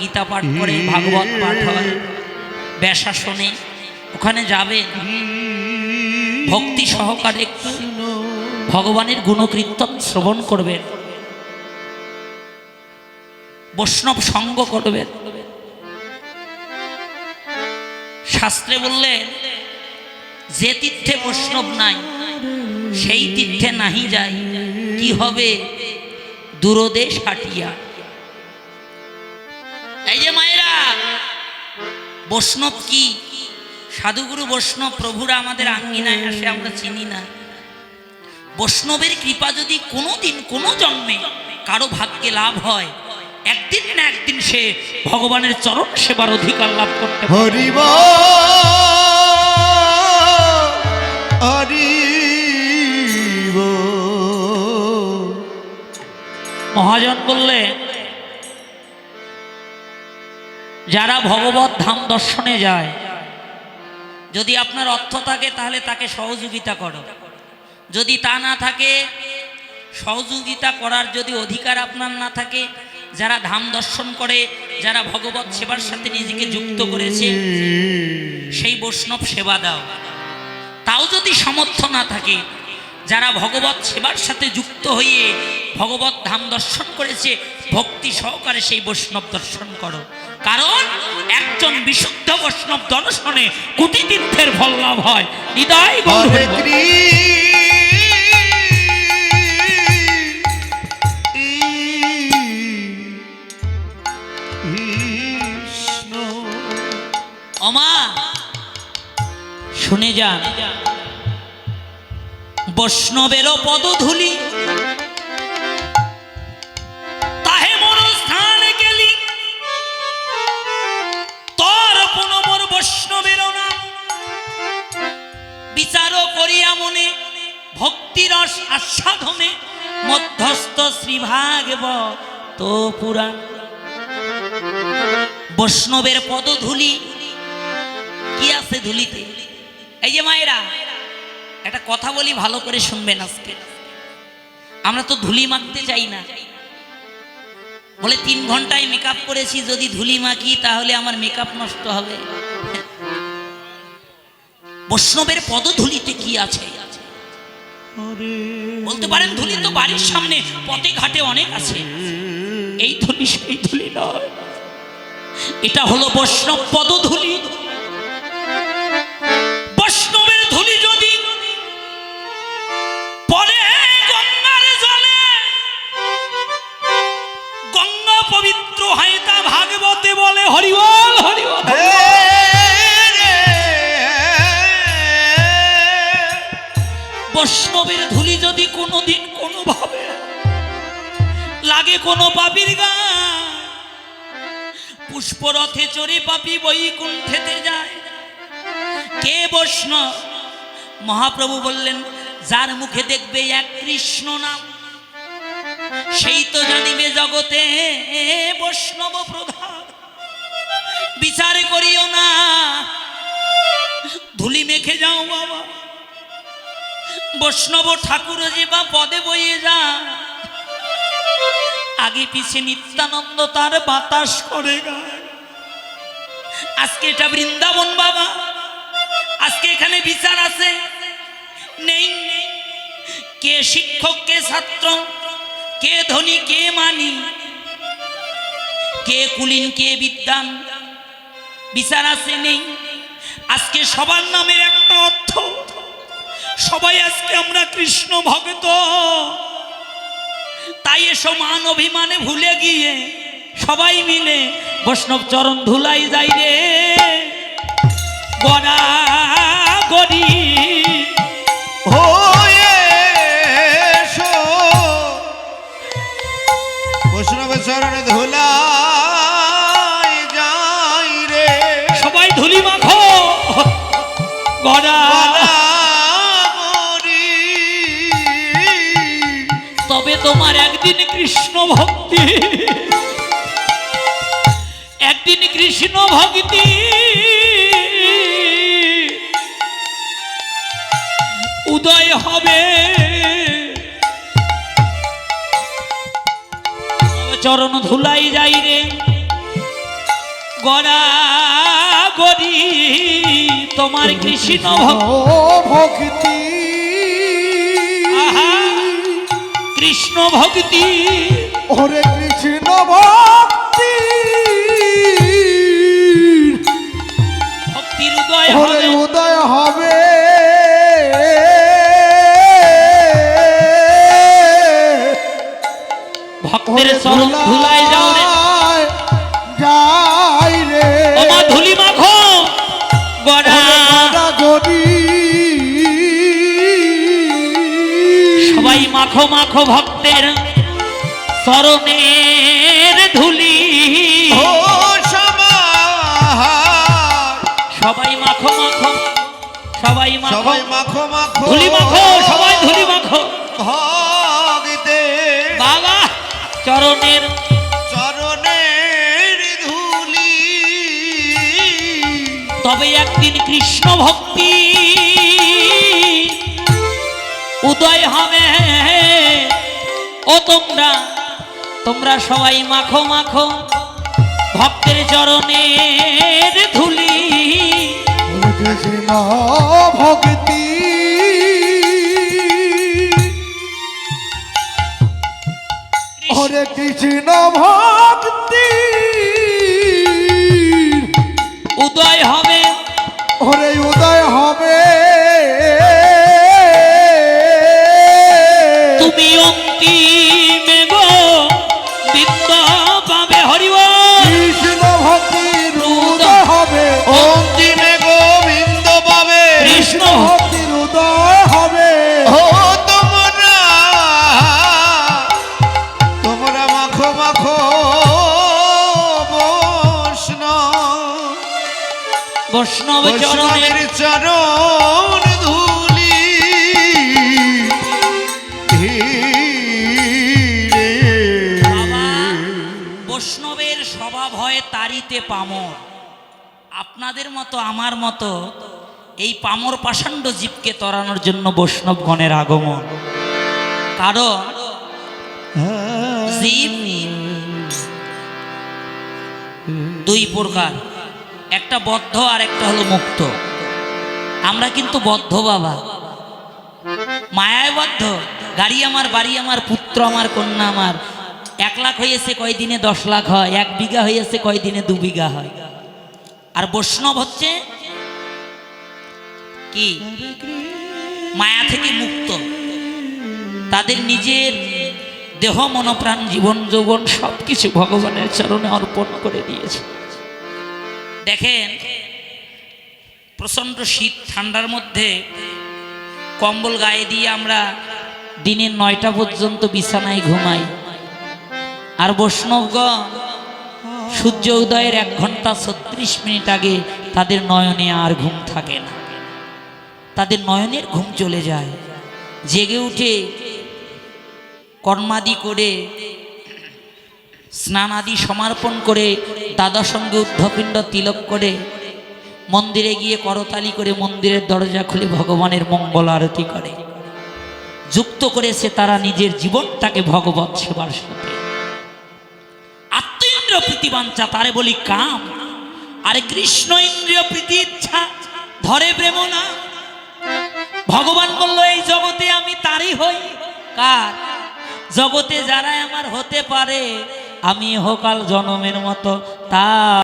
গীতা পাঠ করে, ভাগবত পাঠ হয়, ব্যাসাসনে, ওখানে যাবেন ভক্তি সহকারে একটু ভগবানের গুণকীর্তন শ্রবণ করবেন। বৈষ্ণব সঙ্গ করবেন। শাস্ত্রে বললেন যে তীর্থে বৈষ্ণব নাই, সেই তীর্থে নাহি যায়। কি হবে? দূরদেশ হাটিয়া বৈষ্ণব কি? সাধুগুরু বৈষ্ণব প্রভুরা আমাদের আঙ্গিনায় আসে আমরা চিনি না। বৈষ্ণবের কৃপা যদি কোনো দিন কোনো জন্মে কারও ভাগ্যে লাভ হয় একদিন না একদিন সে ভগবানের চরণ সেবার অধিকার লাভ করতে হরিব হরিব মহাজন বললেন যারা ভগবত ধাম দর্শনে যায়, যদি আপনার অর্থ থাকে তাহলে তাকে সহযোগিতা করো। যদি তা না থাকে, সহযোগিতা করার যদি অধিকার আপনার না থাকে, যারা ধাম দর্শন করে, যারা ভগবত সেবার সাথে নিজেকে যুক্ত করেছে, সেই বৈষ্ণব সেবা দাও। তাও যদি সামর্থ্য না থাকে যারা ভগবত সেবার সাথে যুক্ত হয়ে ভগবত ধাম দর্শন করেছে ভক্তি সহকারে সেই বৈষ্ণব দর্শন করো। কারণ একজন বিশুদ্ধ বৈষ্ণব দর্শনে কোটি তীর্থের ফল লাভ হয়। হৃদয় অমা শুনে যান। বৈষ্ণবেরও পদধূলি। তাহে মোর স্থান গেলি। তোর পুনমর বৈষ্ণবের নাম। বিচার করিয়া মনে ভক্তিরস আস্বাদনে মধ্যস্থ শ্রীভাগব তো পুরাণ। বৈষ্ণবের পদধূলি কি আছে ধুলিতে? এই যে মায়েরা একটা কথা বলি, ভালো করে শুনবেন আজকে। আমরা তো ধুলি মাখতে চাই না। বলে, তিন ঘন্টায় মেকআপ করেছি, যদি ধুলি মাখি তাহলে আমার মেকআপ নষ্ট হবে। বৈষ্ণবের পদধূলিতে কি আছে? বলতে পারেন, ধুলি তো বাড়ির সামনে, পথে ঘাটে অনেক আছে। এই ধুলি, সেই ধুলি নয়। এটা হলো বৈষ্ণব পদধূলি। বৈষ্ণবের ধুলি যদি কোনোদিন কোনোভাবে লাগে কোনো পাপির গা, পুষ্পরথে চড়ে পাপি বৈকুণ্ঠেতে যায়। কে বৈষ্ণব? মহাপ্রভু বললেন, যার মুখে দেখবে এক কৃষ্ণ নাম, সেই তো জানিবে জগতে বৈষ্ণব প্রধান। বিচার করিও না, ধুলি মেখে যাও বাবা। বৈষ্ণব ঠাকুর বা পদে বইয়ে যা। আগে পিছে নিত্যানন্দ তার বাতাস করে আজকে এটা বৃন্দাবন বাবা। আজকে এখানে বিচার আছে। নেই। কে শিক্ষক, কে ছাত্র, কে ধনী, কে মানি, কে কুলিন, কে বিদ্যান বিচার আছে, নেই। আজকে সবার নামের একটা সবাই আজকে আমরা কৃষ্ণ ভক্ত। তাই এসব মান অভিমানে ভুলে গিয়ে সবাই মিলে বৈষ্ণব চরণ ধুলাই যাই রে। গড়া গড়ি। হয়ে এসো। বৈষ্ণব চরণে ধুলাই যাই রে। সবাই ধুলি মাখো। গড়া তবে তোমার একদিন কৃষ্ণ ভক্তি। একদিন কৃষ্ণ ভক্তি। উদয় হবে। চরণ ধুলাই যাই রে। গড়া গরি তোমার কৃষ্ণ ভক্ত। কৃষ্ণ ভক্তি। ওরে কৃষ্ণ ভক্তি। ভক্তির উদয় হবে। উদয় হবে। ভক্তের চরণ সবাই মাখো মাখো ভক্তের চরণের ধুলি। সবাই মাখো মাখো সবাই মাখো। সবাই মাখো মাখো। ধুলি মাখো সবাই ধুলি মাখো। ভগতে। বাবা চরণের চরণের ধুলি। তবে একদিন কৃষ্ণ ভক্তি উদয় হবে। ও তোমরা তোমরা সবাই মাখো মাখো। ভক্তের চরণের ধুলি। ভক্তি হরে কৃষ্ণ ভক্তি। উদয় হবে। হরে উদয় বৈষ্ণব বৈষ্ণব চরণে ধুলি বৈষ্ণবের স্বভাব হয় তারিতে পামর। আপনাদের মতো আমার মতো এই পামর পাষাণ্ড জীবকে তরানোর জন্য বৈষ্ণবগণের আগমন। কারণ জীব দুই প্রকার। একটা বদ্ধ আর একটা হলো মুক্ত। আমরা কিন্তু বদ্ধ বাবা। মায়ায় বদ্ধ। গাড়ি আমার, বাড়ি আমার, পুত্র আমার, কন্যা আমার। এক লাখ হয়েছে কয়দিনে দশ লাখ হয়, এক বিঘা হয়েছে কয়দিনে দু বিঘা হয়। আর বৈষ্ণব হচ্ছে কি? মায়া থেকে মুক্ত। তাদের নিজের দেহ, মনপ্রাণ, জীবন, যৌবন সব কিছু ভগবানের চরণে অর্পণ করে দিয়েছে। দেখেন, প্রচণ্ড শীত, ঠান্ডার মধ্যে কম্বল গায়ে দিয়ে আমরা দিনের নয়টা পর্যন্ত বিছানায় ঘুমাই। আর বৈষ্ণবগণ সূর্য উদয়ের এক ঘণ্টা ছত্রিশ মিনিট আগে তাদের নয়নে আর ঘুম থাকে না। তাদের নয়নের ঘুম চলে যায়। জেগে উঠে কর্মাদি করে স্নান আদি সমর্পণ করে দাদা সঙ্গে উদ্ধপিণ্ড তিলক করে মন্দিরে গিয়ে করতালি করে মন্দিরের দরজা খুলে ভগবানের মঙ্গল আরতি করে। যুক্ত করেছে তারা নিজের জীবনটাকে ভগবত সেবার সাথে। আত্মইন্দ্রিয় প্রীতিবাঞ্ছা, তারে বলি কাম। আরে কৃষ্ণ ইন্দ্রিয় প্রীতি ইচ্ছা, ধরে প্রেম না। ভগবান বলল, এই জগতে আমি তারই হই। কার? জগতে যারা আমার হতে পারে আমি হোকাল জনমের মতো তা